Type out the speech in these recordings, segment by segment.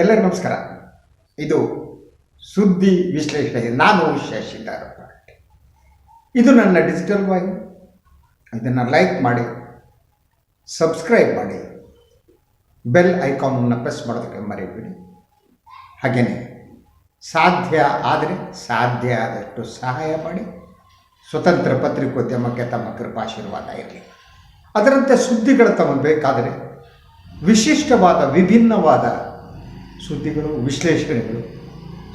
ಎಲ್ಲರಿಗೂ ನಮಸ್ಕಾರ. ಇದು ಸುದ್ದಿ ವಿಶ್ಲೇಷಣೆ. ನಾನು ಶಶಿಧರ್ ಇದು ನನ್ನ ಡಿಜಿಟಲ್ ವಾಹಿನಿ ಇದನ್ನು ಲೈಕ್ ಮಾಡಿ ಸಬ್ಸ್ಕ್ರೈಬ್ ಮಾಡಿ ಬೆಲ್ ಐಕಾನನ್ನು ಪ್ರೆಸ್ ಮಾಡೋದಕ್ಕೆ ಮರಿಬೇಡಿ. ಹಾಗೆಯೇ ಸಾಧ್ಯ ಆದರೆ ಸಾಧ್ಯ ಆದಷ್ಟು ಸಹಾಯ ಮಾಡಿ. ಸ್ವತಂತ್ರ ಪತ್ರಿಕೋದ್ಯಮಕ್ಕೆ ತಮ್ಮ ಕೃಪಾಶೀರ್ವಾದ ಇರಲಿ. ಅದರಂತೆ ಸುದ್ದಿಗಳು ತಮಗೆ ಬೇಕಾದರೆ ವಿಶಿಷ್ಟವಾದ, ವಿಭಿನ್ನವಾದ ಸುದ್ದಿಗಳು, ವಿಶ್ಲೇಷಣೆಗಳು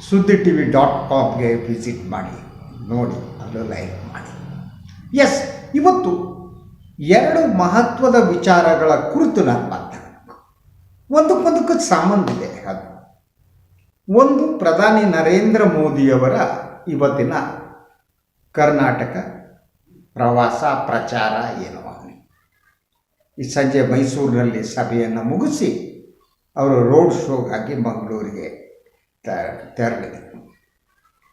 ಸುದ್ದಿ ಟಿ ವಿ ಡಾಟ್ ಕಾಮ್ಗೆ ವಿಸಿಟ್ ಮಾಡಿ, ನೋಡಿ ಅದು ಲೈಕ್ ಮಾಡಿ. ಎಸ್ ಇವತ್ತು ಎರಡು ಮಹತ್ವದ ವಿಚಾರಗಳ ಕುರಿತು ನಾನು ಒಂದಕ್ಕೊಂದಕ್ಕೂ ಸಂಬಂಧ ಇದೆ ಅದು. ಒಂದು ಪ್ರಧಾನಿ ನರೇಂದ್ರ ಮೋದಿಯವರ ಇವತ್ತಿನ ಕರ್ನಾಟಕ ಪ್ರವಾಸ ಪ್ರಚಾರ ಏನೋ? ಈ ಸಂಜೆ ಮೈಸೂರಿನಲ್ಲಿ ಸಭೆಯನ್ನು ಮುಗಿಸಿ ಅವರು ರೋಡ್ ಶೋಗಾಗಿ ಮಂಗಳೂರಿಗೆ ತೆರಳಿದೆ.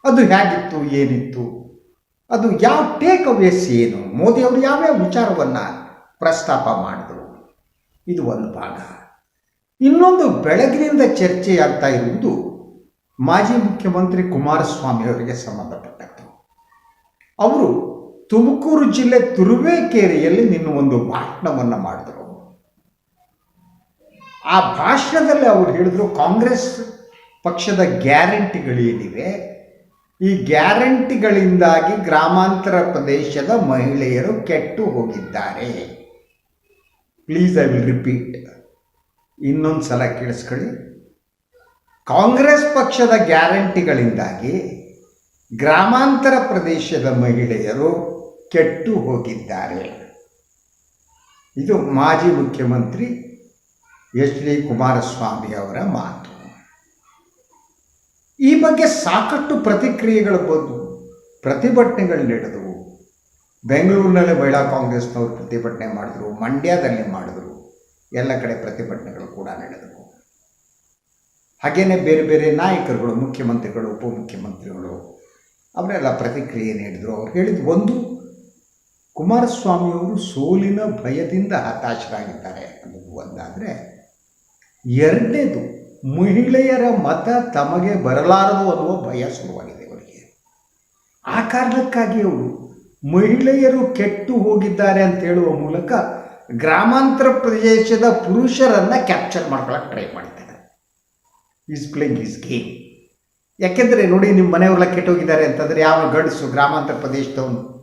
ಅದು ಹೇಗಿತ್ತು, ಏನಿತ್ತು, ಅದು ಯಾವ ಟೇಕ್ ಅವೇಸ್ ಏನು? ಮೋದಿ ಅವರು ಯಾವ್ಯಾವ ವಿಚಾರವನ್ನು ಪ್ರಸ್ತಾಪ ಮಾಡಿದರು? ಇದು ಒಂದು ಭಾಗ. ಇನ್ನೊಂದು ಬೆಳಗಿನಿಂದ ಚರ್ಚೆಯಾಗ್ತಾ ಇರುವುದು ಮಾಜಿ ಮುಖ್ಯಮಂತ್ರಿ ಕುಮಾರಸ್ವಾಮಿ ಅವರಿಗೆ ಸಂಬಂಧಪಟ್ಟದ್ದು. ಅವರು ತುಮಕೂರು ಜಿಲ್ಲೆ ತುರುವೇಕೆರೆಯಲ್ಲಿ ನಿನ್ನ ಒಂದು ಭಾಷಣವನ್ನು ಮಾಡಿದರು. ಆ ಭಾಷಣದಲ್ಲಿ ಅವರು ಹೇಳಿದ್ರು ಕಾಂಗ್ರೆಸ್ ಪಕ್ಷದ ಗ್ಯಾರಂಟಿಗಳೇನಿವೆ? ಈ ಗ್ಯಾರಂಟಿಗಳಿಂದಾಗಿ ಗ್ರಾಮಾಂತರ ಪ್ರದೇಶದ ಮಹಿಳೆಯರು ಕೆಟ್ಟು ಹೋಗಿದ್ದಾರೆ. ಪ್ಲೀಸ್ ಐ ವಿಲ್ ರಿಪೀಟ್ ಇನ್ನೊಂದು ಸಲ ಕೇಳಿಸ್ಕೊಳ್ಳಿ. ಕಾಂಗ್ರೆಸ್ ಪಕ್ಷದ ಗ್ಯಾರಂಟಿಗಳಿಂದಾಗಿ ಗ್ರಾಮಾಂತರ ಪ್ರದೇಶದ ಮಹಿಳೆಯರು ಕೆಟ್ಟು ಹೋಗಿದ್ದಾರೆ. ಇದು ಮಾಜಿ ಮುಖ್ಯಮಂತ್ರಿ ಎಚ್ ಡಿ ಕುಮಾರಸ್ವಾಮಿ ಅವರ ಮಾತು. ಈ ಬಗ್ಗೆ ಸಾಕಷ್ಟು ಪ್ರತಿಕ್ರಿಯೆಗಳು ಬಂದು ಪ್ರತಿಭಟನೆಗಳು ನಡೆದವು ಬೆಂಗಳೂರಿನಲ್ಲಿ ಮಹಿಳಾ ಕಾಂಗ್ರೆಸ್ನವರು ಪ್ರತಿಭಟನೆ ಮಾಡಿದ್ರು, ಮಂಡ್ಯದಲ್ಲಿ ಮಾಡಿದ್ರು, ಎಲ್ಲ ಕಡೆ ಪ್ರತಿಭಟನೆಗಳು ಕೂಡ ನಡೆದವು. ಹಾಗೆಯೇ ಬೇರೆ ಬೇರೆ ನಾಯಕರುಗಳು, ಮುಖ್ಯಮಂತ್ರಿಗಳು, ಉಪಮುಖ್ಯಮಂತ್ರಿಗಳು, ಅವರೆಲ್ಲ ಪ್ರತಿಕ್ರಿಯೆ ನೀಡಿದರು. ಅವ್ರು ಹೇಳಿದ ಒಂದು, ಕುಮಾರಸ್ವಾಮಿಯವರು ಸೋಲಿನ ಭಯದಿಂದ ಹತಾಶರಾಗಿದ್ದಾರೆ ಅನ್ನೋದು ಒಂದಾದರೆ ಎರಡನೇದು, ಮಹಿಳೆಯರ ಮತ ತಮಗೆ ಬರಲಾರದು ಅನ್ನುವ ಭಯ ಶುರುವಾಗಿದೆ ಅವರಿಗೆ. ಆ ಕಾರಣಕ್ಕಾಗಿ ಅವರು ಮಹಿಳೆಯರು ಕೆಟ್ಟು ಹೋಗಿದ್ದಾರೆ ಅಂತ ಹೇಳುವ ಮೂಲಕ ಗ್ರಾಮಾಂತರ ಪ್ರದೇಶದ ಪುರುಷರನ್ನು ಕ್ಯಾಪ್ಚರ್ ಮಾಡ್ಕೊಳ್ಳೋಕೆ ಟ್ರೈ ಮಾಡಿದ್ದಾರೆ ಈಸ್ ಪ್ಲೇಯಿಂಗ್ ಈಸ್ ಗೇಮ್ ಯಾಕೆಂದರೆ ನೋಡಿ ನಿಮ್ಮ ಮನೆಯವರೆಲ್ಲ ಕೆಟ್ಟೋಗಿದ್ದಾರೆ ಅಂತಂದರೆ ಯಾವ ಗಂಡಸು ಗ್ರಾಮಾಂತರ ಪ್ರದೇಶದವನು?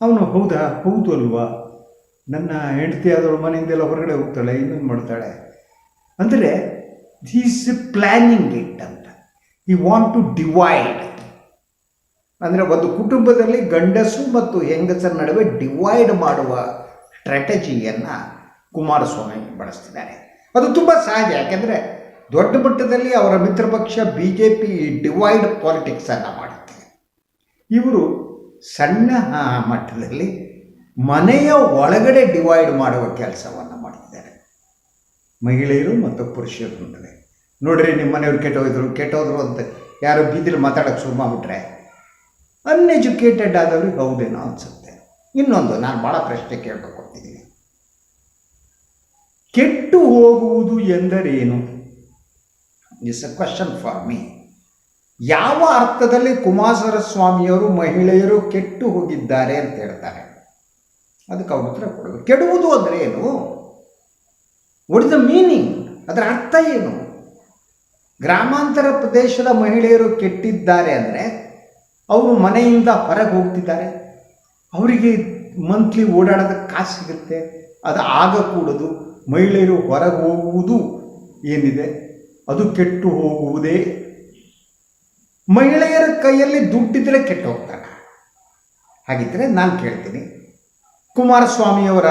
ಅವನು, ಹೌದಾ? ಹೌದು ಅಲ್ವಾ? ನನ್ನ ಹೆಂಡತಿ ಆದವಳು ಮನೆಯಿಂದೆಲ್ಲ ಹೊರಗಡೆ ಹೋಗ್ತಾಳೆ, ಇನ್ನೊಂದು ಮಾಡ್ತಾಳೆ? ಅಂದರೆ ಈಸ್ ಪ್ಲ್ಯಾನಿಂಗ್ ಇಟ್ ಅಂತ. ಈ ವಾಂಟ್ ಟು ಡಿವೈಡ್ ಅಂದರೆ, ಒಂದು ಕುಟುಂಬದಲ್ಲಿ ಗಂಡಸು ಮತ್ತು ಹೆಂಗಸರ ನಡುವೆ ಡಿವೈಡ್ ಮಾಡುವ ಸ್ಟ್ರಾಟಜಿಯನ್ನು ಕುಮಾರಸ್ವಾಮಿ ಬಳಸ್ತಿದ್ದಾರೆ. ಅದು ತುಂಬ ಸಹಜ, ಯಾಕೆಂದರೆ, ದೊಡ್ಡ ಮಟ್ಟದಲ್ಲಿ ಅವರ ಮಿತ್ರಪಕ್ಷ ಬಿ ಜೆ ಪಿ ಡಿವೈಡ್ ಪಾಲಿಟಿಕ್ಸನ್ನು ಮಾಡುತ್ತೆ. ಇವರು ಸಣ್ಣ ಮಟ್ಟದಲ್ಲಿ ಮನೆಯ ಒಳಗಡೆ ಡಿವೈಡ್ ಮಾಡುವ ಕೆಲಸವನ್ನು ಮಾಡ್ತಿದ್ದಾರೆ. ಮಹಿಳೆಯರು ಮತ್ತು ಪುರುಷರು ಅಂತಲೇ ನೋಡ್ರಿ ನಿಮ್ಮ ಮನೆಯವ್ರು ಕೆಟ್ಟೋಗಿದ್ರು ಕೆಟ್ಟೋದ್ರು ಅಂತ ಯಾರೋ ಬೀದಿಲಿ ಮಾತಾಡೋಕ್ಕೆ ಶುರು ಮಾಡಿಬಿಟ್ರೆ ಅನ್ಎಜುಕೇಟೆಡ್ ಆದವ್ರಿಗೆ ಹೌದೇನೋ ಅನಿಸುತ್ತೆ. ಇನ್ನೊಂದು ನಾನು ಭಾಳ ಪ್ರಶ್ನೆ ಕೇಳಬೇಕು ಅಂತಿದ್ದೀನಿ ಕೆಟ್ಟು ಹೋಗುವುದು ಎಂದರೇನು? Is a question for me ಯಾವ ಅರ್ಥದಲ್ಲಿ ಕುಮಾರ ಸ್ವಾಮಿಯವರು ಮಹಿಳೆಯರು ಕೆಟ್ಟು ಹೋಗಿದ್ದಾರೆ ಅಂತ ಹೇಳ್ತಾರೆ. ಅದಕ್ಕೆ ಅವ್ರ ಉತ್ತರ ಕೊಡಬೇಕು ಕೆಡುವುದು ಅಂದರೆ ಏನು ವಾಟ್ ಇಸ್ ದ ಮೀನಿಂಗ್ ಅದರ ಅರ್ಥ ಏನು? ಗ್ರಾಮಾಂತರ ಪ್ರದೇಶದ ಮಹಿಳೆಯರು ಕೆಟ್ಟಿದ್ದಾರೆ ಅಂದರೆ ಅವರು ಮನೆಯಿಂದ ಹೊರಗೆ ಹೋಗ್ತಿದ್ದಾರೆ. ಅವರಿಗೆ ಮಂತ್ಲಿ ಓಡಾಡೋದಕ್ಕೆ ಕಾಸು ಸಿಗುತ್ತೆ. ಅದು ಆಗಕೂಡದು. ಮಹಿಳೆಯರು ಹೊರಗೆ ಹೋಗುವುದು ಏನಿದೆ? ಅದು ಕೆಟ್ಟು ಹೋಗುವುದೇ ಮಹಿಳೆಯರ ಕೈಯಲ್ಲಿ ದುಡ್ಡಿದ್ರೆ ಕೆಟ್ಟು ಹೋಗ್ತಾನೆ. ಹಾಗಿದ್ದರೆ ನಾನು ಕೇಳ್ತೀನಿ. ಕುಮಾರಸ್ವಾಮಿಯವರ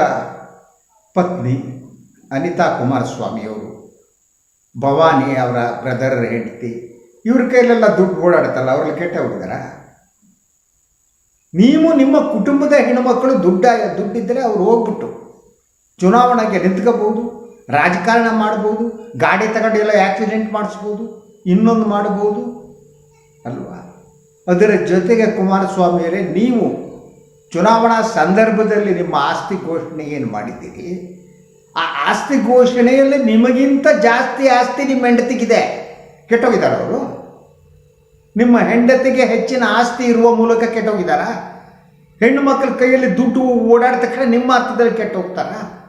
ಪತ್ನಿ ಅನಿತಾ ಕುಮಾರಸ್ವಾಮಿಯವರು ಭವಾನಿ ಅವರ ಬ್ರದರ್ ಹೆಂಡತಿ, ಇವ್ರ ಕೈಲೆಲ್ಲ ದುಡ್ಡು ಓಡಾಡುತ್ತಲ್ಲ, ಅವ್ರಲ್ಲಿ ಕೆಟ್ಟ ಹೋಗಿದಾರ ನೀವು ನಿಮ್ಮ ಕುಟುಂಬದ ಹೆಣ್ಣುಮಕ್ಕಳು ದುಡ್ಡ ದುಡ್ಡಿದ್ದರೆ ಅವ್ರು ಹೋಗ್ಬಿಟ್ಟು ಚುನಾವಣೆಗೆ ನಿಂತ್ಕೋಬೋದು ರಾಜಕಾರಣ ಮಾಡ್ಬೋದು, ಗಾಡಿ ತಗೊಂಡು ಎಲ್ಲ ಆಕ್ಸಿಡೆಂಟ್ ಮಾಡಿಸ್ಬೋದು, ಇನ್ನೊಂದು ಮಾಡ್ಬೋದು, ಅಲ್ವಾ? ಅದರ ಜೊತೆಗೆ ಕುಮಾರಸ್ವಾಮಿಯವರೇ, ನೀವು ಚುನಾವಣಾ ಸಂದರ್ಭದಲ್ಲಿ ನಿಮ್ಮ ಆಸ್ತಿ ಘೋಷಣೆ ಏನು ಮಾಡಿದ್ದೀರಿ? ಆ ಆಸ್ತಿ ಘೋಷಣೆಯಲ್ಲಿ ನಿಮಗಿಂತ ಜಾಸ್ತಿ ಆಸ್ತಿ ನಿಮ್ಮ ಹೆಂಡತಿಗಿದೆ. ಕೆಟ್ಟೋಗಿದ್ದಾರೆ ಅವರು? ನಿಮ್ಮ ಹೆಂಡತಿಗೆ ಹೆಚ್ಚಿನ ಆಸ್ತಿ ಇರುವ ಮೂಲಕ ಕೆಟ್ಟೋಗಿದ್ದಾರಾ? ಹೆಣ್ಣು ಮಕ್ಕಳ ಕೈಯಲ್ಲಿ ದುಡ್ಡು ಓಡಾಡಿದ ತಕ್ಷಣ ನಿಮ್ಮ ಅರ್ಥದಲ್ಲಿ ಕೆಟ್ಟು ಹೋಗ್ತಾರಾ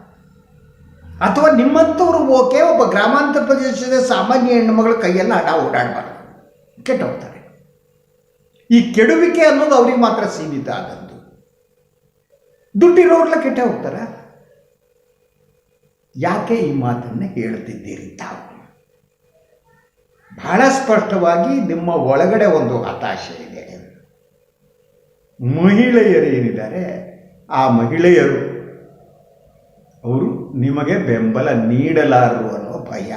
ಅಥವಾ ನಿಮ್ಮಂಥವ್ರು ಓಕೆ, ಒಬ್ಬ ಗ್ರಾಮಾಂತರ ಪ್ರದೇಶದ ಸಾಮಾನ್ಯ ಹೆಣ್ಣುಮಗಳ ಕೈಯಲ್ಲಿ ಹಣ ಓಡಾಡಬಾರ್ದು. ಕೆಟ್ಟೋಗ್ತಾರೆ. ಈ ಕೆಡುವಿಕೆ ಅನ್ನೋದು ಅವ್ರಿಗೆ ಮಾತ್ರ ಸೀಮಿತ ಆದದ್ದು. ದುಡ್ಡಿರೋರ್ಲ ಕೆಟ್ಟ ಹೋಗ್ತಾರ ಯಾಕೆ ಈ ಮಾತನ್ನು ಹೇಳ್ತಿದ್ದೀರಿ ತಾವು? ಬಹಳ ಸ್ಪಷ್ಟವಾಗಿ ನಿಮ್ಮ ಒಳಗಡೆ ಒಂದು ಹತಾಶೆ ಇದೆ. ಮಹಿಳೆಯರು ಏನಿದ್ದಾರೆ, ಆ ಮಹಿಳೆಯರು ಅವರು ನಿಮಗೆ ಬೆಂಬಲ ನೀಡಲಾರರು ಅನ್ನೋ ಭಯ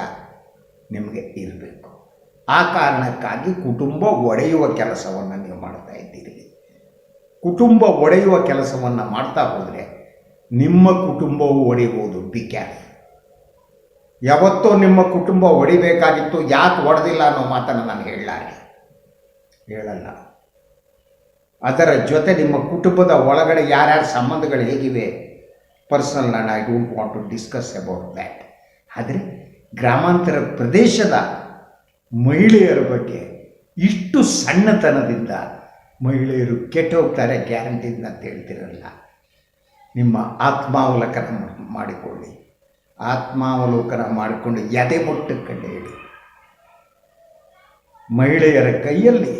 ನಿಮಗೆ ಇರಬೇಕು. ಆ ಕಾರಣಕ್ಕಾಗಿ ಕುಟುಂಬ ಒಡೆಯುವ ಕೆಲಸವನ್ನು ನೀವು ಮಾಡ್ತಾ ಇದ್ದೀರಿ. ಕುಟುಂಬ ಒಡೆಯುವ ಕೆಲಸವನ್ನು ಮಾಡ್ತಾ ಹೋದರೆ ನಿಮ್ಮ ಕುಟುಂಬವು ಒಡೆಯಬಹುದು ಬಿ ಕ್ಯಾರ್ ಯಾವತ್ತೋ ನಿಮ್ಮ ಕುಟುಂಬ ಒಡಿಬೇಕಾಗಿತ್ತು, ಯಾಕೆ ಒಡೆದಿಲ್ಲ ಅನ್ನೋ ಮಾತನ್ನು ನಾನು ಹೇಳಲಾರೆ. ಹೇಳಲ್ಲ. ಅದರ ಜೊತೆ ನಿಮ್ಮ ಕುಟುಂಬದ ಒಳಗಡೆ ಯಾರ್ಯಾರ ಸಂಬಂಧಗಳು ಹೇಗಿವೆ ಪರ್ಸನಲ್ ನಾನು I don't want to discuss about that ಆದರೆ ಗ್ರಾಮಾಂತರ ಪ್ರದೇಶದ ಮಹಿಳೆಯರ ಬಗ್ಗೆ ಇಷ್ಟು ಸಣ್ಣತನದಿಂದ ಮಹಿಳೆಯರು ಕೆಟ್ಟೋಗ್ತಾರೆ ಗ್ಯಾರಂಟಿ ಅಂತ ಹೇಳ್ತಿರಲ್ಲ. ನಿಮ್ಮ ಆತ್ಮಾವಲಕನ ಮಾಡಿಕೊಳ್ಳಿ. ಆತ್ಮಾವಲೋಕನ ಮಾಡಿಕೊಂಡು ಎದೆ ಮುಟ್ಟಕ್ಕೆ ಕಂಡು ಹೇಳಿ ಮಹಿಳೆಯರ ಕೈಯಲ್ಲಿ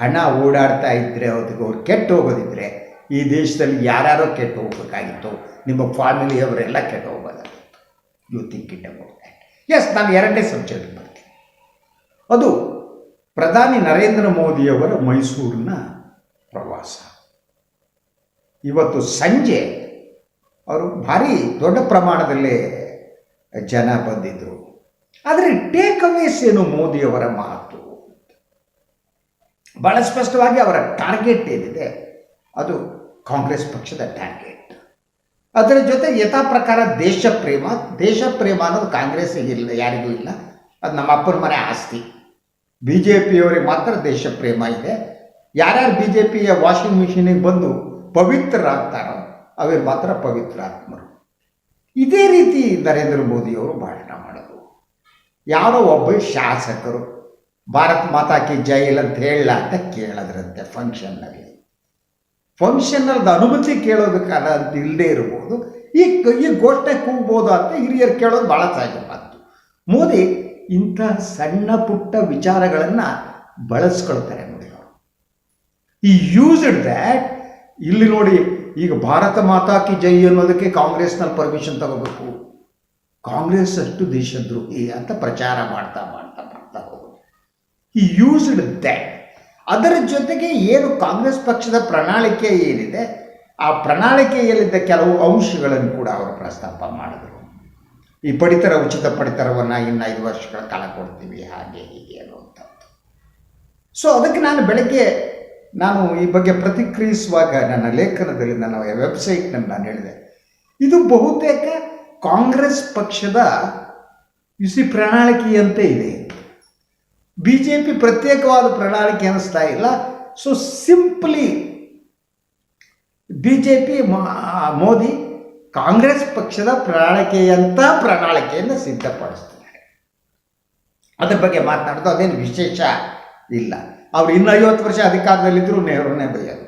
ಹಣ ಓಡಾಡ್ತಾ ಇದ್ದರೆ ಅದಕ್ಕೆ ಅವ್ರು ಕೆಟ್ಟು ಹೋಗೋದಿದ್ರೆ ಈ ದೇಶದಲ್ಲಿ ಯಾರ್ಯಾರೋ ಕೆಟ್ಟು ಹೋಗಬೇಕಾಗಿತ್ತು. ನಿಮ್ಮ ಫ್ಯಾಮಿಲಿಯವರೆಲ್ಲ ಕೆಟ್ಟು ಹೋಗೋದಾಗಿತ್ತು. You think it about that yes ನಾನು ಎರಡನೇ ಸಬ್ಜೆಕ್ಟ್ ಬರ್ತೀನಿ. ಅದು ಪ್ರಧಾನಿ ನರೇಂದ್ರ ಮೋದಿಯವರ ಮೈಸೂರಿನ ಪ್ರವಾಸ. ಇವತ್ತು ಸಂಜೆ ಅವರು ಭಾರಿ ದೊಡ್ಡ ಪ್ರಮಾಣದಲ್ಲಿ ಜನ ಬಂದಿದ್ದರು ಆದರೆ ಟೇಕ್ ಅವೇಸ್ ಏನು ಮೋದಿಯವರ ಮಾತು? ಬಹಳ ಸ್ಪಷ್ಟವಾಗಿ ಅವರ ಟಾರ್ಗೆಟ್ ಏನಿದೆ? ಅದು ಕಾಂಗ್ರೆಸ್ ಪಕ್ಷದ ಟಾರ್ಗೆಟ್ ಅದರ ಜೊತೆ ಯಥಾ ಪ್ರಕಾರ ದೇಶ ಪ್ರೇಮ ದೇಶ ಪ್ರೇಮ ಅನ್ನೋದು ಕಾಂಗ್ರೆಸ್ಸಿಗೆ ಇಲ್ಲ, ಯಾರಿಗೂ ಇಲ್ಲ. ಅದು ನಮ್ಮ ಅಪ್ಪನ ಮನೆ ಆಸ್ತಿ. ಬಿ ಜೆ ಪಿಯವರಿಗೆ ಮಾತ್ರ ದೇಶ ಪ್ರೇಮ ಇದೆ. ಯಾರ್ಯಾರು ಬಿ ಜೆ ಪಿಯ ವಾಷಿಂಗ್ ಮಿಷಿನಿಗೆ ಬಂದು ಪವಿತ್ರರಾಗ್ತಾರೋ, ಅವ್ರು ಮಾತ್ರ ಪವಿತ್ರ ಆತ್ಮರು ಇದೇ ರೀತಿ ನರೇಂದ್ರ ಮೋದಿಯವರು ಭಾಷಣ ಮಾಡೋದು. ಯಾರೋ ಒಬ್ಬ ಶಾಸಕರು, ಭಾರತ್ ಮಾತಾಕಿ ಜೈಲ್ ಅಂತ ಹೇಳಲ್ಲ ಅಂತ ಕೇಳಿದ್ರಂತೆ ಫಂಕ್ಷನ್ನಲ್ಲಿ ಫಂಕ್ಷನ್ನಲ್ಲಿ ಅನುಮತಿ ಕೇಳೋದಕ್ಕಲ್ಲ ಅಂತ ಇಲ್ಲದೆ ಇರ್ಬೋದು. ಈ ಈ ಘೋಷಣೆ ಕೂಗ್ಬೋದು ಅಂತ ಹಿರಿಯರು ಕೇಳೋದು ಭಾಳ ಸಹಜ ಮಾತು. ಮೋದಿ ಇಂಥ ಸಣ್ಣ ಪುಟ್ಟ ವಿಚಾರಗಳನ್ನು ಬಳಸ್ಕೊಳ್ತಾರೆ ನೋಡಿ ಅವರು. ಈ ಯೂಸ್ಡ್ ದ್ಯಾಟ್ ಇಲ್ಲಿ ನೋಡಿ ಈಗ ಭಾರತ ಮಾತಾ ಕಿ ಜೈ ಅನ್ನೋದಕ್ಕೆ ಕಾಂಗ್ರೆಸ್ನಲ್ಲಿ ಪರ್ಮಿಷನ್ ತಗೋಬೇಕು. ಕಾಂಗ್ರೆಸ್ ಅಷ್ಟು ದೇಶದ್ರೋಹಿ ಅಂತ ಪ್ರಚಾರ ಮಾಡ್ತಾ ಮಾಡ್ತಾ ಮಾಡ್ತಾ ಹೋಗೋದು ಈ ಯೂಸ್ಡ್ ದ್ಯಾಟ್ ಅದರ ಜೊತೆಗೆ ಏನು ಕಾಂಗ್ರೆಸ್ ಪಕ್ಷದ ಪ್ರಣಾಳಿಕೆ ಏನಿದೆ, ಆ ಪ್ರಣಾಳಿಕೆಯಲ್ಲಿದ್ದ ಕೆಲವು ಅಂಶಗಳನ್ನು ಕೂಡ ಅವರು ಪ್ರಸ್ತಾಪ ಮಾಡಿದರು. ಈ ಪಡಿತರ, ಉಚಿತ ಪಡಿತರವನ್ನು ಇನ್ನು ಐದು ವರ್ಷಗಳ ಕಾಲ ಕೊಡ್ತೀವಿ, ಹಾಗೆ ಹೀಗೆ ಅನ್ನುವಂಥದ್ದು. ಸೊ ಅದಕ್ಕೆ ನಾನು ಬೆಳಗ್ಗೆ ನಾನು ಈ ಬಗ್ಗೆ ಪ್ರತಿಕ್ರಿಯಿಸುವಾಗ ನನ್ನ ಲೇಖನದಲ್ಲಿ ನನ್ನ ವೆಬ್ಸೈಟ್ನಲ್ಲಿ ನಾನು ಹೇಳಿದೆ. ಇದು ಬಹುತೇಕ ಕಾಂಗ್ರೆಸ್ ಪಕ್ಷದ ಯುಸಿ ಪ್ರಣಾಳಿಕೆಯಂತೆ ಇದೆ. ಬಿ ಜೆ ಪಿ ಪ್ರತ್ಯೇಕವಾದ ಪ್ರಣಾಳಿಕೆ ಅನ್ನಿಸ್ತಾ ಇಲ್ಲ. So simply B J P Modi Congress ಪಕ್ಷದ ಪ್ರಣಾಳಿಕೆಯಂಥ ಪ್ರಣಾಳಿಕೆಯನ್ನು ಸಿದ್ಧಪಡಿಸ್ತಾರೆ ಅದ್ರ ಬಗ್ಗೆ ಮಾತನಾಡೋದು ಅದೇನು ವಿಶೇಷ ಇಲ್ಲ. ಅವ್ರು ಇನ್ನು ಐವತ್ತು ವರ್ಷ ಅಧಿಕಾರದಲ್ಲಿದ್ದರೂ ನೆಹರುನೇ ಬೈಯೋದು.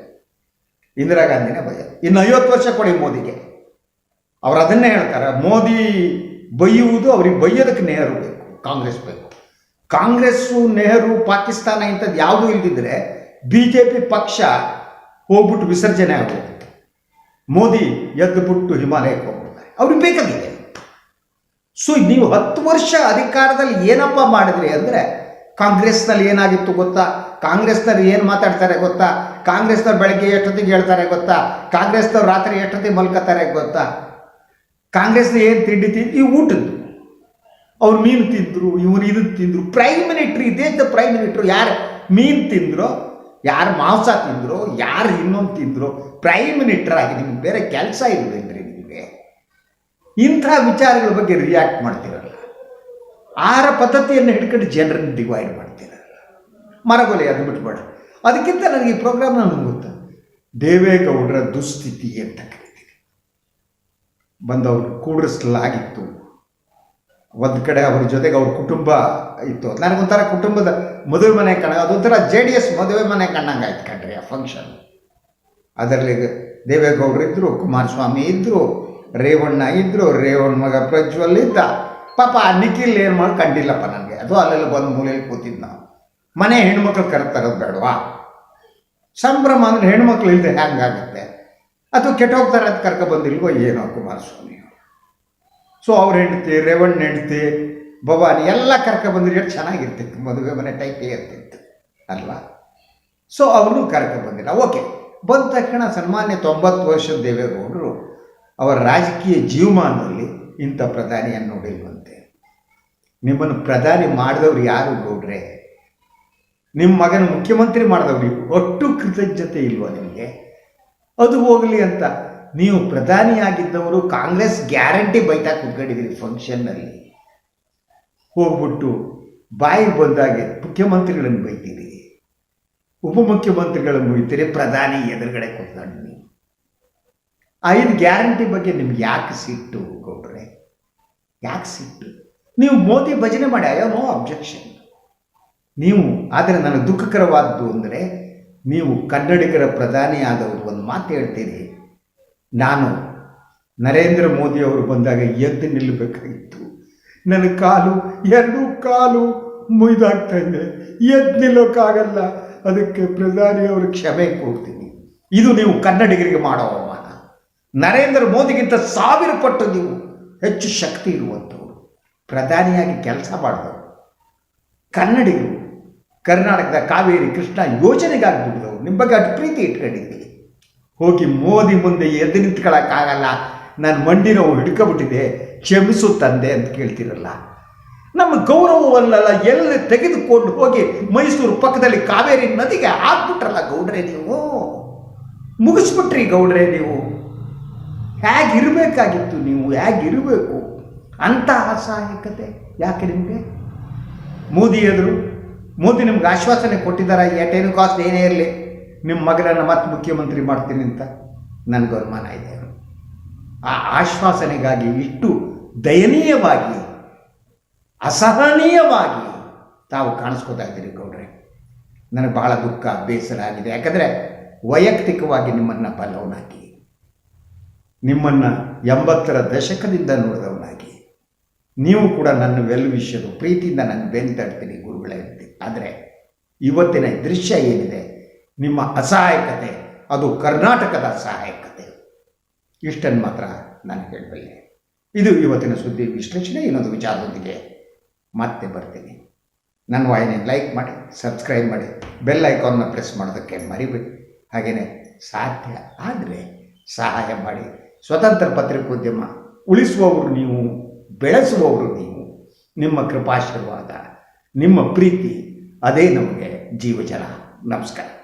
ಇಂದಿರಾ ಗಾಂಧಿನೇ ಬೈಯೋದು. ಇನ್ನು ಐವತ್ತು ವರ್ಷ ಕೊಡಿ ಮೋದಿಗೆ. ಅವ್ರು ಅದನ್ನೇ ಹೇಳ್ತಾರೆ, ಮೋದಿ ಬೈಯುವುದು ಅವ್ರಿಗೆ ಬೈಯೋದಕ್ಕೆ ನೆಹರು ಬೇಕು, ಕಾಂಗ್ರೆಸ್ ಬೇಕು. ಕಾಂಗ್ರೆಸ್ಸು, ನೆಹರು, ಪಾಕಿಸ್ತಾನ ಇಂಥದ್ದು ಯಾವುದೂ ಇಲ್ದಿದ್ರೆ ಬಿ ಜೆ ಪಿ ಪಕ್ಷ ಹೋಗ್ಬಿಟ್ಟು ವಿಸರ್ಜನೆ ಆಗೋಗುತ್ತೆ ಮೋದಿ ಎದ್ದು ಬಿಟ್ಟು ಹಿಮಾಲಯಕ್ಕೆ ಹೋಗ್ಬಿಡ್ತಾರೆ. ಅವ್ರಿಗೆ ಬೇಕಾಗಿದೆ. ಸೊ ನೀವು ಹತ್ತು ವರ್ಷ ಅಧಿಕಾರದಲ್ಲಿ ಏನಪ್ಪ ಮಾಡಿದ್ರಿ ಅಂದರೆ ಕಾಂಗ್ರೆಸ್ನಲ್ಲಿ ಏನಾಗಿತ್ತು ಗೊತ್ತಾ? ಕಾಂಗ್ರೆಸ್ನವ್ರು ಏನು ಮಾತಾಡ್ತಾರೆ ಗೊತ್ತಾ? ಕಾಂಗ್ರೆಸ್ನವ್ರು ಬೆಳಗ್ಗೆ ಎಷ್ಟೊತ್ತಿಗೆ ಹೇಳ್ತಾರೆ ಗೊತ್ತಾ? ಕಾಂಗ್ರೆಸ್ನವ್ರು ರಾತ್ರಿ ಎಷ್ಟೊತ್ತಿಗೆ ಮಲ್ಕೋತಾರೆ ಗೊತ್ತಾ? ಕಾಂಗ್ರೆಸ್ನ ಏನು ತಿಂಡಿ ತಿಂದು, ಈ ಊಟದ್ದು. ಅವ್ರು ಮೀನು ತಿಂದರು, ಇವ್ರು ಇದು ತಿಂದರು. ಪ್ರೈಮ್ ಮಿನಿಟ್ರ್ ದೇಶದ ಪ್ರೈಮ್ ಮಿನಿಟ್ರು ಯಾರು ಮೀನು ತಿಂದರು, ಯಾರು ಮಾಂಸ ತಿಂದರು, ಯಾರು ಇನ್ನೊಂದು ತಿಂದರು ಪ್ರೈಮ್ ಮಿನಿಸ್ಟರ್ ಆಗಿ ನಿಮ್ಗೆ ಬೇರೆ ಕೆಲಸ ಇಲ್ಲವೇನ್ರಿ ನಿಮಗೆ ಇಂಥ ವಿಚಾರಗಳ ಬಗ್ಗೆ ರಿಯಾಕ್ಟ್ ಮಾಡ್ತೀರಲ್ಲ. ಆಹಾರ ಪದ್ಧತಿಯನ್ನು ಹಿಡ್ಕೊಂಡು ಜನರನ್ನು ಡಿವೈಡ್ ಮಾಡ್ತಿರಲ್ಲ. ಮರಗೊಲೆ ಅದು ಬಿಟ್ಬೇಡ ಅದಕ್ಕಿಂತ ನನಗೆ ಈ ಪ್ರೋಗ್ರಾಮ್ ನನಗೆ ಗೊತ್ತು. ದೇವೇಗೌಡರ ದುಸ್ಥಿತಿ ಅಂತ ಕರಿತೀನಿ. ಬಂದವ್ರು ಕೂಡಿಸಲಾಗಿತ್ತು. ಒಂದು ಕಡೆ ಅವ್ರ ಜೊತೆಗೆ ಅವ್ರ ಕುಟುಂಬ ಇತ್ತು. ನನಗೊಂಥರ ಕುಟುಂಬದ ಮದುವೆ ಮನೆ ಕಣ ಅದೊಂಥರ ಜೆ ಡಿ ಎಸ್ ಮದುವೆ ಮನೆ ಕಣ್ಣಂಗೆ ಆಯ್ತು ಕಣ್ರಿ ಆ ಫಂಕ್ಷನ್ ಅದರಲ್ಲಿ ದೇವೇಗೌಡರು ಇದ್ದರು ಕುಮಾರಸ್ವಾಮಿ ಇದ್ದರು ರೇವಣ್ಣ ಇದ್ದರು ರೇವಣ್ಣ ಮಗ ಪ್ರಜ್ವಲ್ ಇದ್ದ. ಪಾಪ ಆ ನಿಖಿಲ್ ಏನು ಮಾಡಿ, ಕಂಡಿಲ್ಲಪ್ಪ ನನಗೆ. ಅದು ಅಲ್ಲೆಲ್ಲ ಬಂದು ಮೂಲೆಯಲ್ಲಿ ಕೂತಿದ್ದು ನಾವು ಮನೆ ಹೆಣ್ಮಕ್ಳು ಕರೆತರೋದು ಬೇಡವಾ? ಸಂಭ್ರಮ ಅಂದರೆ ಹೆಣ್ಮಕ್ಳು ಇಲ್ಲದೆ ಹ್ಯಾಂಗಾಗುತ್ತೆ? ಅಥವಾ ಕೆಟ್ಟೋಗ್ತಾರೆ ಅಂತ ಕರ್ಕೊಬಂದಿಲ್ವೋ ಏನೋ ಕುಮಾರಸ್ವಾಮಿ ಸೊ ಅವ್ರ ಹೆಂಡತಿ, ರೇವಣ್ಣ ಹೆಂಡತಿ, ಭವಾನಿ ಎಲ್ಲ ಕರ್ಕೊ ಬಂದಿರಿ ಎಷ್ಟು ಚೆನ್ನಾಗಿರ್ತಿತ್ತು. ಮದುವೆ ಮನೆ ಟೈಪೇ ಇರ್ತಿತ್ತು, ಅಲ್ವಾ? ಸೊ ಕರ್ಕೊ ಬಂದಿಲ್ಲ ಓಕೆ ಬಂದ ತಕ್ಷಣ ಸನ್ಮಾನ್ಯ ತೊಂಬತ್ತು ವರ್ಷದ ದೇವೇಗೌಡರು ಅವರ ರಾಜಕೀಯ ಜೀವಮಾನದಲ್ಲಿ ಇಂಥ ಪ್ರಧಾನಿಯನ್ನು ನೋಡಿಲ್ವಂತೆ. ನಿಮ್ಮನ್ನು ಪ್ರಧಾನಿ ಮಾಡಿದವ್ರು ಯಾರು ಗೌಡ್ರೆ? ನಿಮ್ಮ ಮಗನ ಮುಖ್ಯಮಂತ್ರಿ ಮಾಡಿದವ್ರು ಒಟ್ಟು ಕೃತಜ್ಞತೆ ಇಲ್ವಾ ನಿಮಗೆ? ಅದು ಹೋಗಲಿ ಅಂತ. ನೀವು ಪ್ರಧಾನಿಯಾಗಿದ್ದವರು ಕಾಂಗ್ರೆಸ್ ಗ್ಯಾರಂಟಿ ಬೈತಾ ಕುತ್ಕೊಂಡಿದ್ದೀರಿ ಫಂಕ್ಷನ್ನಲ್ಲಿ. ಹೋಗ್ಬಿಟ್ಟು ಬಾಯಿ ಬಂದಾಗೆ ಮುಖ್ಯಮಂತ್ರಿಗಳನ್ನು ಬೈತೀರಿ ಉಪಮುಖ್ಯಮಂತ್ರಿಗಳನ್ನು ಬೈತೀರಿ, ಪ್ರಧಾನಿ ಎದುರುಗಡೆ ಕೂತ್ಕೊಂಡು ನೀವು. ಐದು ಗ್ಯಾರಂಟಿ ಬಗ್ಗೆ ನಿಮ್ಗೆ ಯಾಕೆ ಸಿಟ್ಟು, ಗೌಡ್ರೆ? ಯಾಕೆ ಸಿಟ್ಟು? ನೀವು ಮೋದಿ ಭಜನೆ ಮಾಡಿ ಐ ನೋ ಅಬ್ಜೆಕ್ಷನ್ ನೀವು, ಆದರೆ ನನಗೆ ದುಃಖಕರವಾದ್ದು ಅಂದರೆ, ನೀವು ಕನ್ನಡಿಗರ ಪ್ರಧಾನಿಯಾದವರು ಒಂದು ಮಾತು ಹೇಳ್ತೀರಿ ನಾನು ನರೇಂದ್ರ ಮೋದಿ ಅವರು ಬಂದಾಗ ಎದ್ದು ನಿಲ್ಲಬೇಕಾಗಿತ್ತು. ನನ್ನ ಕಾಲು, ಎರಡು ಕಾಲು ಮುಯ್ದಾಗ್ತಾ ಇದೆ. ಎದ್ದು ನಿಲ್ಲೋಕ್ಕಾಗಲ್ಲ ಅದಕ್ಕೆ ಪ್ರಧಾನಿಯವರು ಕ್ಷಮೆ ಕೊಡ್ತೀನಿ. ಇದು ನೀವು ಕನ್ನಡಿಗರಿಗೆ ಮಾಡೋ ಅವಮಾನ. ನರೇಂದ್ರ ಮೋದಿಗಿಂತ ಸಾವಿರ ಪಟ್ಟು ನೀವು ಹೆಚ್ಚು ಶಕ್ತಿ ಇರುವಂಥವ್ರು. ಪ್ರಧಾನಿಯಾಗಿ ಕೆಲಸ ಮಾಡಿದವರು. ಕನ್ನಡಿಗರು. ಕರ್ನಾಟಕದ ಕಾವೇರಿ ಕೃಷ್ಣ ಯೋಜನೆಗಾಗಿ ದುಡಿದವರು. ನಿಮ್ಮ ಬಗ್ಗೆ ಅಷ್ಟು ಪ್ರೀತಿ ಇಟ್ಕೊಂಡಿದ್ದೀವಿ ಹೋಗಿ ಮೋದಿ ಮುಂದೆ ಎದ್ದು ನಿಂತ್ಕೊಳ್ಳೋಕ್ಕಾಗಲ್ಲ ನಾನು ಮಂಡಿ ನೋವು ಹಿಡ್ಕೊಬಿಟ್ಟಿದೆ. ಕ್ಷಮಿಸು ತಂದೆ ಅಂತ ಕೇಳ್ತಿರಲ್ಲ. ನಮ್ಮ ಗೌರವವನ್ನೆಲ್ಲ ಎಲ್ಲಿ ತೆಗೆದುಕೊಂಡು ಹೋಗಿ ಮೈಸೂರು ಪಕ್ಕದಲ್ಲಿ ಕಾವೇರಿ ನದಿಗೆ ಹಾಕ್ಬಿಟ್ರಲ್ಲ ಗೌಡ್ರೆ ನೀವು? ಮುಗಿಸ್ಬಿಟ್ರಿ ಗೌಡ್ರೆ ನೀವು. ಹೇಗಿರಬೇಕಾಗಿತ್ತು ನೀವು? ಹೇಗಿರಬೇಕು? ಅಂಥ ಅಸಹಾಯಕತೆ ಯಾಕೆ ನಿಮಗೆ? ಮೋದಿ ಎದುರು ಮೋದಿ ನಿಮ್ಗೆ ಆಶ್ವಾಸನೆ ಕೊಟ್ಟಿದ್ದಾರೆ ಏಟೇನು ಕಾಸ್ಟ್ ಏನೇ ಇರಲಿ ನಿಮ್ಮ ಮಗನನ್ನು ಮತ್ತೆ ಮುಖ್ಯಮಂತ್ರಿ ಮಾಡ್ತೀನಿ ಅಂತ ನನಗೆ ಅನುಮಾನ ಇದೆ. ಆ ಆಶ್ವಾಸನೆಗಾಗಿ ಇಷ್ಟು ದಯನೀಯವಾಗಿ, ಅಸಹನೀಯವಾಗಿ ತಾವು ಕಾಣಿಸ್ಕೋತಾ ಇದ್ದೀರಿ ಗೌಡ್ರೆ. ನನಗೆ ಬಹಳ ದುಃಖ, ಬೇಸರ ಆಗಿದೆ. ಯಾಕಂದರೆ ವೈಯಕ್ತಿಕವಾಗಿ ನಿಮ್ಮನ್ನು ಬಲ್ಲವನಾಗಿ, ನಿಮ್ಮನ್ನು ಎಂಬತ್ತರ ದಶಕದಿಂದ ನೋಡಿದವನಾಗಿ, ನೀವು ಕೂಡ ನನ್ನ ವೆಲ್ ವೆಲ್ವಿಷರು ಪ್ರೀತಿಯಿಂದ ನಾನು ಬೆಂತಾಡ್ತೀನಿ ಆದರೆ ಇವತ್ತಿನ ದೃಶ್ಯ ಏನಿದೆ? ನಿಮ್ಮ ಅಸಹಾಯಕತೆ, ಅದು ಕರ್ನಾಟಕದ ಅಸಹಾಯಕತೆ. ಇಷ್ಟನ್ನು ಮಾತ್ರ ನಾನು ಹೇಳಬಲ್ಲೆ. ಇದು ಇವತ್ತಿನ ಸುದ್ದಿ ವಿಶ್ಲೇಷಣೆ, ಇನ್ನೊಂದು ವಿಚಾರದೊಂದಿಗೆ ಮತ್ತೆ ಬರ್ತೀನಿ. ನನ್ನ ವಾಹಿನಿ ಲೈಕ್ ಮಾಡಿ, ಸಬ್ಸ್ಕ್ರೈಬ್ ಮಾಡಿ, ಬೆಲ್ ಐಕಾನ್ನ ಪ್ರೆಸ್ ಮಾಡೋದಕ್ಕೆ ಮರಿಬೇಡಿ. ಹಾಗೆಯೇ ಸಾಧ್ಯ ಆದರೆ ಸಹಾಯ ಮಾಡಿ. ಸ್ವತಂತ್ರ ಪತ್ರಿಕೋದ್ಯಮ ಉಳಿಸುವವರು ನೀವು, ಬೆಳೆಸುವವರು ನೀವು, ನಿಮ್ಮ ಕೃಪಾಶೀರ್ವಾದ, ನಿಮ್ಮ ಪ್ರೀತಿ ಅದೇ ನಮಗೆ ಜೀವಜಲ. ನಮಸ್ಕಾರ.